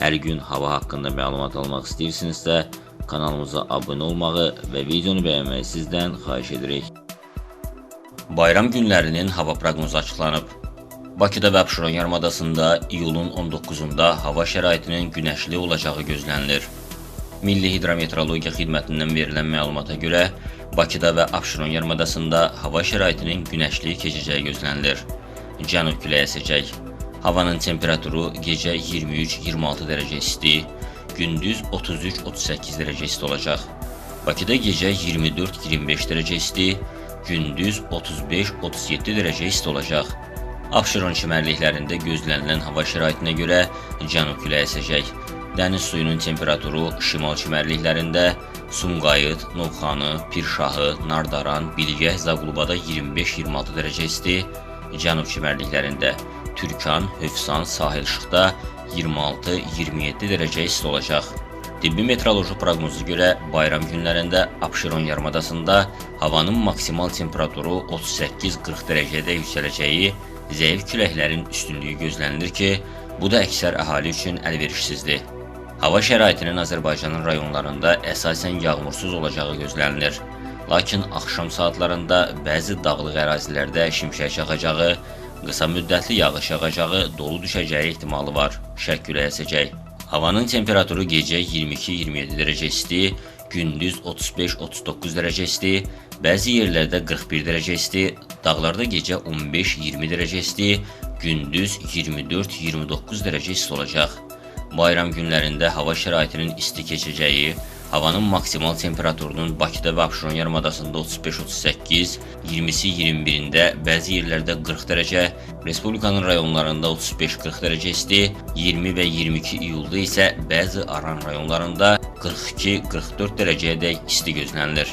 hər gün hava haqqında məlumat almaq istəyirsinizsə, kanalımıza abunə olmağı və videonu bəyənməyi sizdən xahiş edirik. Bayram günlərinin hava proqnozu açıqlanıb. Bakıda və Abşeron yarımadasında iyulun 19-da hava şəraitinin günəşli olacağı gözlənilir. Milli Hidrometeorologiya Xidmətindən verilən məlumata görə Bakıda və Abşeron yarımadasında hava şəraitinin günəşli keçəcəyi gözlənilir. Cənub küləyi əsəcək. Havanın temperaturu gecə 23-26 dərəcə isti, gündüz 33-38 dərəcə isti olacaq. Bakıda gecə 24-25 dərəcə isti, gündüz 35-37 dərəcə isti olacaq. Abşeron çimərliklərində gözlənilən hava şəraitinə görə cənub küləyi əsəcək. Dəniz suyunun temperaturu şimal çimərliklərində Sumqayıt, Novxanı, Pirşahı, Nardaran, Bilgəh, Zaqulubada 25-26 dərəcə isti, cənub çimərliklərində Türkan, Hövsan, Sahil Şıxda 26-27 dərəcə isti olacaq. Tibbi meteoroloji proqnoza görə bayram günlərində Abşeron yarımadasında havanın maksimal temperaturu 38-40 dərəcədə yüksələcəyi, zəif küləklərin üstünlüyü gözlənilir ki, bu da əksər əhali üçün əlverişsizdir. Hava şəraitinin Azərbaycanın rayonlarında əsasən yağmursuz olacağı gözlənilir. Lakin axşam saatlarında bəzi dağlıq ərazilərdə şimşək çaxacağı, qısa müddətli yağış yağacağı, dolu düşəcəyi ehtimalı var. Şərq küləyi əsəcək. Havanın temperaturu gecə 22-27 dərəcə isti, gündüz 35-39 dərəcə isti, bəzi yerlərdə 41 dərəcə isti, dağlarda gecə 15-20 dərəcə isti, gündüz 24-29 dərəcə isti olacaq. Bayram günlərində hava şəraitinin isti keçəcəyi, havanın maksimal temperaturunun Bakıda və Abşeron yarımadasında 35-38, 20-si 21-də, bəzi yerlərdə 40 dərəcə, Respublikanın rayonlarında 35-40 dərəcə isti, 20 və 22 iyulda isə bəzi aran rayonlarında 42-44 dərəcəyədək isti gözlənilir.